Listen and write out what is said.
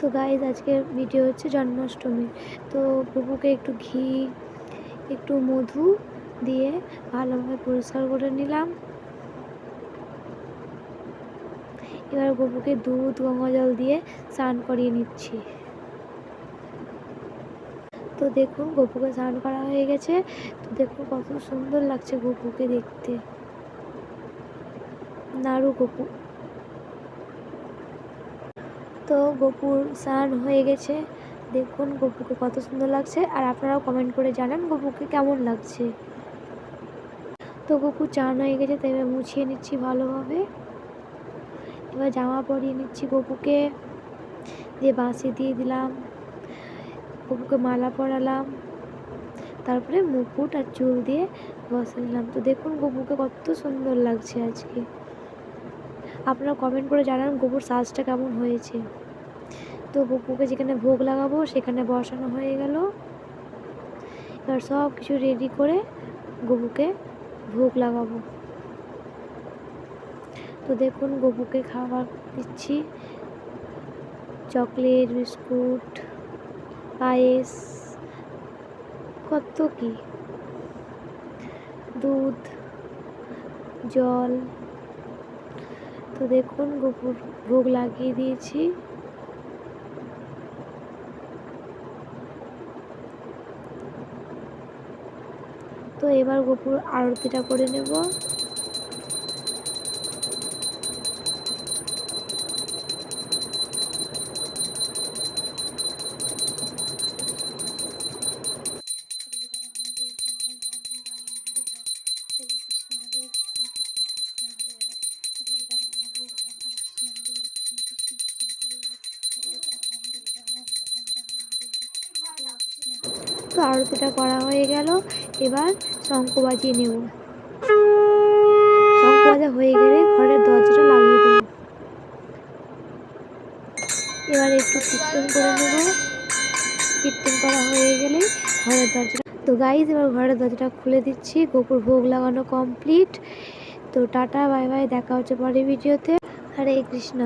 তো গাইজ আজকের ভিডিও হচ্ছে জন্মাষ্টমী। তো বুবুকে একটু ঘি, একটু মধু দিয়ে ভালোভাবে পরিষ্কার করে নিলাম। এবার গপুকে দুধ, গঙ্গা জল দিয়ে স্নান করিয়ে নিচ্ছি। তো দেখুন গপুকে স্নান করা হয়ে গেছে। তো দেখুন, কত সুন্দর লাগছে গপুকে দেখতে। নাড়ু গপু তো গপুর স্নান হয়ে গেছে। দেখুন গপুকে কত সুন্দর লাগছে। আর আপনারাও কমেন্ট করে জানান গপুকে কেমন লাগছে। তো গপু চান হয়ে গেছে, তাই এবার মুছিয়ে নিচ্ছি ভালোভাবে। এবার জামা পরিয়ে নিচ্ছি গপুকে। দিয়ে বাঁশি দিয়ে দিলাম। গপুকে মালা পরালাম। তারপরে মুকুট আর চুল দিয়ে বসে নিলাম তো দেখুন গপুকে কত সুন্দর লাগছে আজকে। আপনারা কমেন্ট করে জানান গোবর সাজটা কেমন হয়েছে। তো গপুকে যেখানে ভোগ লাগাবো, সেখানে বসানো হয়ে গেল। এবার সব কিছু রেডি করে গপুকে ভোগ লাগাবো। তো দেখুন গপুকে খাবার দিচ্ছি। চকলেট, বিস্কুট, পায়েস, কত কি? দুধ, জল। তো দেখুন গোপুর ভোগ লাগিয়ে দিয়েছি। তো এবার গোপুর আরতিটা করে নেব। তো আরতিটা করা হয়ে গেল। এবার শঙ্খ বাজিয়ে নেব। শঙ্খ বাজা হয়ে গেলে ঘরের দরজাটা লাগিয়ে দেবো। এবার একটু কীর্তন করে নেব। কীর্তন করা হয়ে গেলে ঘরের দরজাটা তো গাইজ এবার ঘরের দরজাটা খুলে দিচ্ছি। গোপুর ভোগ লাগানো কমপ্লিট তো টাটা বাই বাই দেখা হচ্ছে পরের ভিডিওতে হরে কৃষ্ণ।